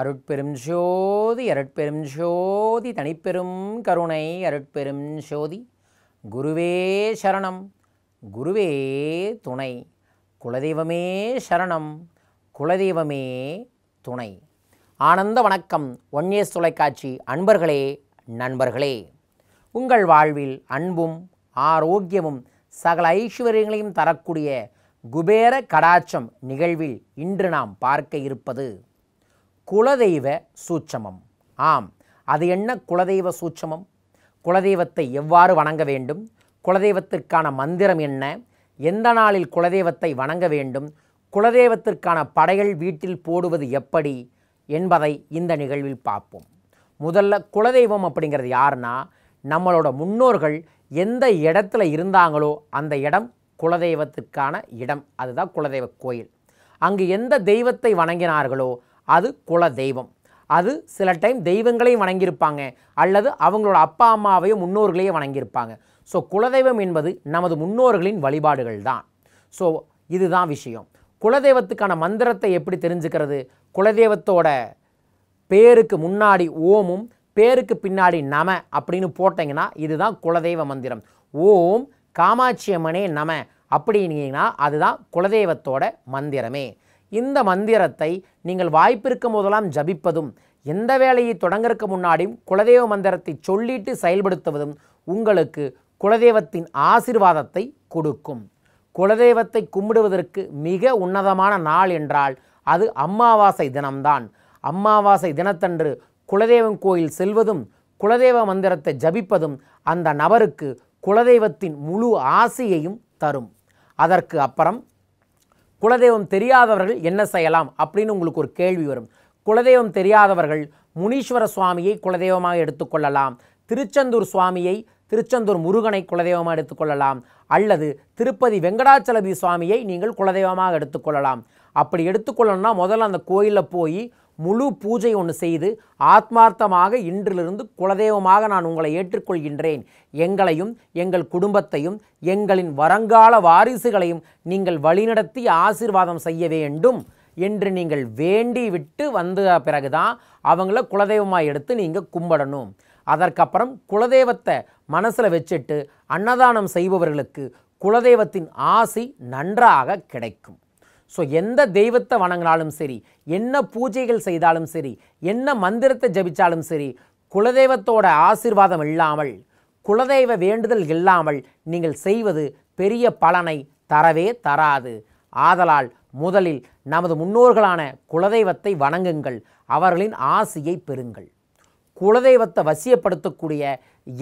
அருட்பெரும் ஜோதி அருட்பெரும் ஜோதி தனிப்பெரும் கருணை அருட்பெரும் ஜோதி. குருவே சரணம் குருவே துணை. குலதெய்வமே சரணம் குலதெய்வமே துணை. ஆனந்த வணக்கம் ஒன்னியஸ் தொலைக்காட்சி அன்பர்களே நண்பர்களே. உங்கள் வாழ்வில் அன்பும் ஆரோக்கியமும் சகல ஐஸ்வர்யங்களையும் தரக்கூடிய குபேர கடாட்சம் நிகழ்வில் இன்று நாம் பார்க்க இருப்பது குலதெய்வ சூட்சமம். ஆம் அது என்ன குலதெய்வ சூட்சமம்? குலதெய்வத்தை எவ்வாறு வணங்க வேண்டும்? குலதெய்வத்திற்கான மந்திரம் என்ன? எந்த நாளில் குலதெய்வத்தை வணங்க வேண்டும்? குலதெய்வத்திற்கான படைகள் வீட்டில் போடுவது எப்படி? என்பதை இந்த நிகழ்வில் பார்ப்போம். முதல்ல குலதெய்வம் அப்படிங்கிறது யாருன்னா நம்மளோட முன்னோர்கள் எந்த இடத்துல இருந்தாங்களோ அந்த இடம் குலதெய்வத்திற்கான இடம். அதுதான் குலதெய்வ கோயில். அங்கு எந்த தெய்வத்தை வணங்கினார்களோ அது குல தெய்வம். அது சில டைம் தெய்வங்களையும் வணங்கியிருப்பாங்க. அல்லது அவங்களோட அப்பா அம்மாவையும் முன்னோர்களையும் வணங்கியிருப்பாங்க. ஸோ குலதெய்வம் என்பது நமது முன்னோர்களின் வழிபாடுகள் தான். ஸோ இதுதான் விஷயம். குலதெய்வத்துக்கான மந்திரத்தை எப்படி தெரிஞ்சுக்கிறது? குலதெய்வத்தோட பேருக்கு முன்னாடி ஓமும் பேருக்கு பின்னாடி நம அப்படின்னு போட்டிங்கன்னா இதுதான் குலதெய்வ மந்திரம். ஓம் காமாட்சி அம்மனே நம அப்படின்னீங்கன்னா அதுதான் குலதெய்வத்தோட மந்திரமே. இந்த மந்திரத்தை நீங்கள் வாய்ப்பிருக்கும் போதெல்லாம் ஜபிப்பதும் எந்த வேலையை தொடங்கறதுக்கு முன்னாடியும் குலதெய்வ மந்திரத்தை சொல்லிட்டு செயல்படுத்துவதும் உங்களுக்கு குலதெய்வத்தின் ஆசிர்வாதத்தை கொடுக்கும். குலதெய்வத்தை கும்பிடுவதற்கு மிக உன்னதமான நாள் என்றால் அது அம்மாவாசை தினம்தான். அம்மாவாசை தினத்தன்று குலதெய்வம் கோயில் செல்வதும் குலதெய்வ மந்திரத்தை ஜபிப்பதும் அந்த நபருக்கு குலதெய்வத்தின் முழு ஆசையையும் தரும். அதற்கு அப்புறம் குலதெய்வம் தெரியாதவர்கள் என்ன செய்யலாம் அப்படின்னு உங்களுக்கு ஒரு கேள்வி வரும். குலதெய்வம் தெரியாதவர்கள் முனீஸ்வர சுவாமியை குலதெய்வமாக எடுத்துக்கொள்ளலாம் திருச்செந்தூர் சுவாமியை திருச்செந்தூர் முருகனை குலதெய்வமாக எடுத்துக்கொள்ளலாம் அல்லது திருப்பதி வெங்கடாச்சலபதி சுவாமியை நீங்கள் குலதெய்வமாக எடுத்துக்கொள்ளலாம் அப்படி எடுத்துக்கொள்ளணும்னா முதல்ல அந்த கோயிலில் போய் முழு பூஜை ஒன்று செய்து ஆத்மார்த்தமாக இன்றிலிருந்து குலதெய்வமாக நான் உங்களை ஏற்றுக்கொள்கின்றேன். எங்களையும் எங்கள் குடும்பத்தையும் எங்களின் வருங்கால வாரிசுகளையும் நீங்கள் வழிநடத்தி ஆசீர்வாதம் செய்ய வேண்டும் என்று நீங்கள் வேண்டி விட்டு வந்த பிறகுதான் அவங்கள குலதெய்வமாக எடுத்து நீங்கள் கும்பிடணும். அதற்கப்புறம் குலதெய்வத்தை மனசில் வச்சுட்டு அன்னதானம் செய்பவர்களுக்கு குலதெய்வத்தின் ஆசி நன்றாக கிடைக்கும். ஸோ எந்த தெய்வத்தை வணங்கினாலும் சரி என்ன பூஜைகள் செய்தாலும் சரி என்ன மந்திரத்தை ஜபித்தாலும் சரி குலதெய்வத்தோட ஆசிர்வாதம் இல்லாமல் குலதெய்வ வேண்டுதல் இல்லாமல் நீங்கள் செய்வது பெரிய பலனை தரவே தராது. ஆதலால் முதலில் நமது முன்னோர்களான குலதெய்வத்தை வணங்குங்கள் அவர்களின் ஆசியை பெறுங்கள். குலதெய்வத்தை வசியப்படுத்தக்கூடிய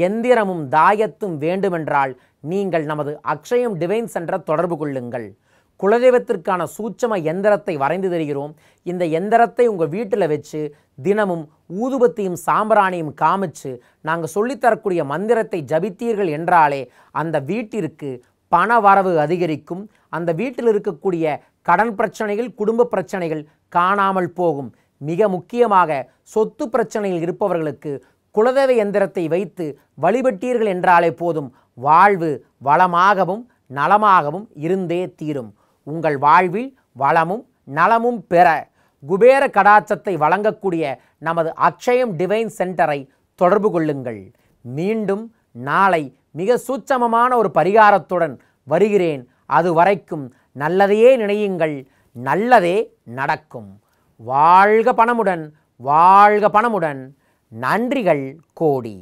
எந்திரமும் தாயத்தும் வேண்டுமென்றால் நீங்கள் நமது அக்ஷயம் டிவைன் சென்ற தொடர்பு கொள்ளுங்கள். குலதெய்வத்திற்கான சூட்சம எந்திரத்தை வரைந்து தருகிறோம். இந்த எந்திரத்தை உங்கள் வீட்டில் வச்சு தினமும் ஊதுபத்தியும் சாம்பிராணியும் காமிச்சு நாங்கள் சொல்லித்தரக்கூடிய மந்திரத்தை ஜபித்தீர்கள் என்றாலே அந்த வீட்டிற்கு பண வரவு அதிகரிக்கும். அந்த வீட்டில் இருக்கக்கூடிய கடன் பிரச்சனைகள் குடும்ப பிரச்சனைகள் காணாமல் போகும். மிக முக்கியமாக சொத்து பிரச்சனையில் இருப்பவர்களுக்கு குலதெய்வ எந்திரத்தை வைத்து வழிபட்டீர்கள் என்றாலே போதும். வாழ்வு வளமாகவும் நலமாகவும் இருந்தே தீரும். உங்கள் வாழ்வில் வளமும் நலமும் பெற குபேர கடாச்சத்தை வழங்கக்கூடிய நமது அக்ஷயம் டிவைன் சென்டரை தொடர்பு கொள்ளுங்கள். மீண்டும் நாளை மிக சூட்சமமான ஒரு பரிகாரத்துடன் வருகிறேன். அது வரைக்கும் நல்லதையே நினையுங்கள். நல்லதே நடக்கும். வாழ்க பணமுடன் வாழ்க பணமுடன். நன்றிகள் கோடி.